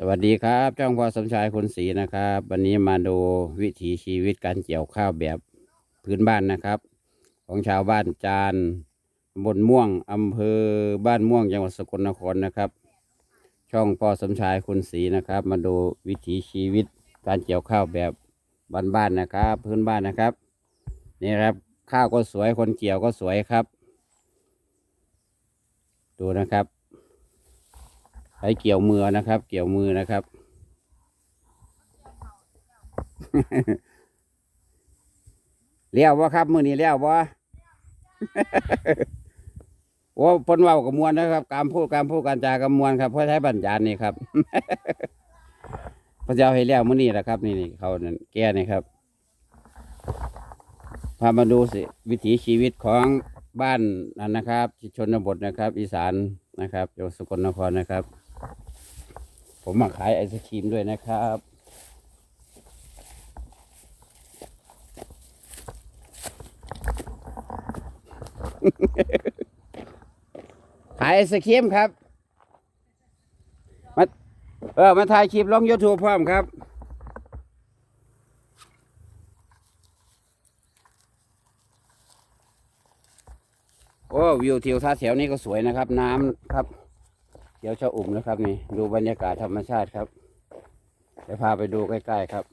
สวัสดีครับจ้องพ่อสมชายคุณศรีนะครับ วันนี้มาดูวิถีชีวิตการเกี่ยวข้าวแบบพื้นบ้านนะครับ ของชาวบ้านจานบนม่วงอำเภอบ้านม่วงจังหวัดสกลนครนะครับ ช่องพ่อสมชายคุณศรีนะครับ มาดูวิถีชีวิตการเกี่ยวข้าวแบบบ้านๆนะครับ พื้นบ้านนะครับนี่ครับข้าวก็สวยคนเกี่ยวก็สวยครับ ดูนะครับ ใช้เกี่ยวมือนะครับ เกี่ยวมือนะครับ เลี้ยวบ่ครับ มือนี้เลี้ยวบ่โอ้เพ้นว้ากับมวลนะครับ การพูดการพูดการจากัมวลครับเพราะใช้บัญญาณนี่ครับพระเจ้าให้เลี้ยวมือนี้แหละครับ นี่นี่เขานั่นแก้นี่ครับพามาดูสิวิถีชีวิตของบ้านนั่นนะครับชนบทนะครับ อีสานนะครับจังหวัดสกลนครนะครับ ผมมาขายไอศครีมด้วยนะครับ ขายไอศครีมครับ มาเออมาถ่ายคลิปลง YouTube พร้อมครับโอ้วิวทิวทัศน์แถวนี้ก็สวยนะครับ น้ำครับ เขียวชะอุ่มนะครับนี่ดูบรรยากาศธรรมชาติครับเดี๋ยวพาไปดูใกล้ๆครับ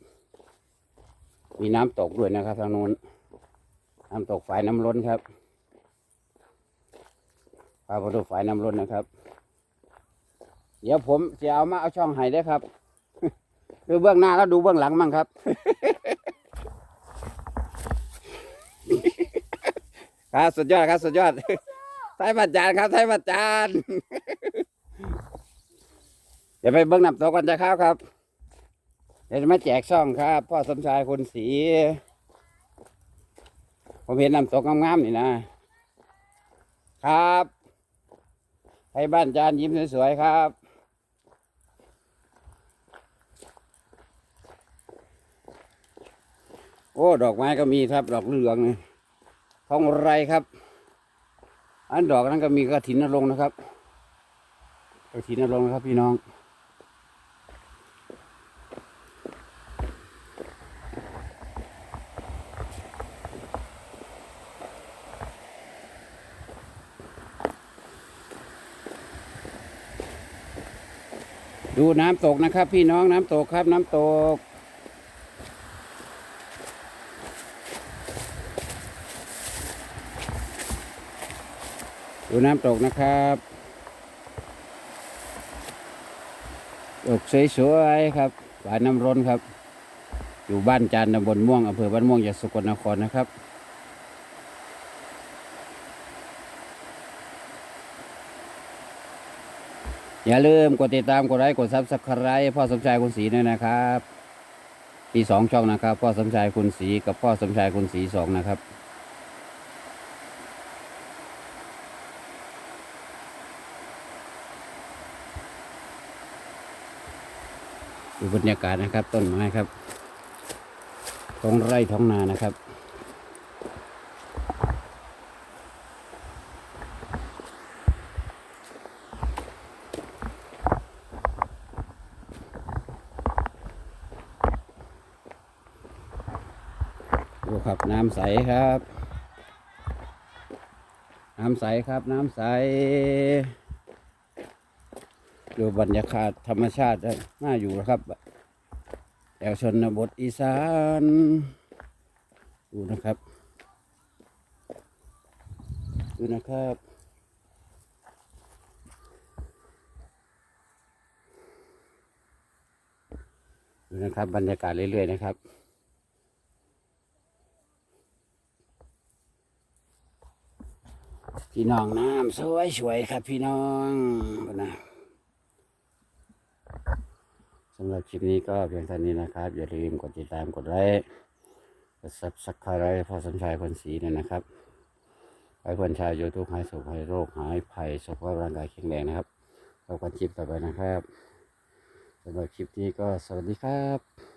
มีน้ำตกด้วยนะครับทางนู้นน้ำตกฝายน้ำล้นครับพาไปดูฝายน้ำล้นนะครับ เดี๋ยวผมจะเอามาเอาช่องไห้ได้ครับดูเบื้องหน้าแล้วดูเบื้องหลังมั่งครับครับสุดยอดครับสุดยอดไทยบัตรจานครับไทยบัตรจาน ดี๋ยวไปเบิ้งน้ำตกกันจะเข้าครับ เดี๋ยวจะมาแจกช่องครับ พ่อสมชายคนสี ผมเห็นน้ำตกงามๆนี่นะ ครับไทยบ้านจานยิ้มสวยๆครับโอ้ดอกไม้ก็มีครับ ดอกเหลืองนี่ทองไรครับ อันดอกนั้นก็มีกระถินนรงนะครับกระถินนรงนะครับ พี่น้อง ดูน้ำตกนะครับ พี่น้องน้ำตกครับน้ำตก ดูน้ำตกนะครับตกสวยๆครับฝายน้ำร้นครับ อยู่บ้านจานตำบลม่วงอำเภอบ้านม่วงจังหวัดสกลนครนะครับ อย่าลืมกดติดตามกดไลค์กดซับสไครต์พ่อสมชายคุณศรีด้วยนะครับมีสองช่องนะครับ พ่อสมชายคุณศรีกับพ่อสมชายคุณศรีสองนะครับดูบรรยากาศนะครับ ต้นไม้ครับท้องไร่ท้องนานะครับ ดูครับน้ำใสครับ น้ำใสครับ น้ำใส ดูบรรยากาศธรรมชาติน่าอยู่นะครับแถวชนบทอีสาน ดูนะครับ ดูนะครับดูนะครับบรรยากาศเรื่อยๆนะครับ พี่น้องน้ำสวยๆครับพี่น้องนะสำหรับคลิปนี้ก็เพียงเท่านี้นะครับ อย่าลืมกดติดตามกดไลค์กดซับสไครต์พอสมชายคนสีเนี่ยนะครับให้คนชาวยูทูบหายสุขหายโรคหายภัยสุขภาพร่างกายแข็งแรงนะครับเรากันคลิปต่อไปนะครับสำหรับคลิปนี้ก็สวัสดีครับ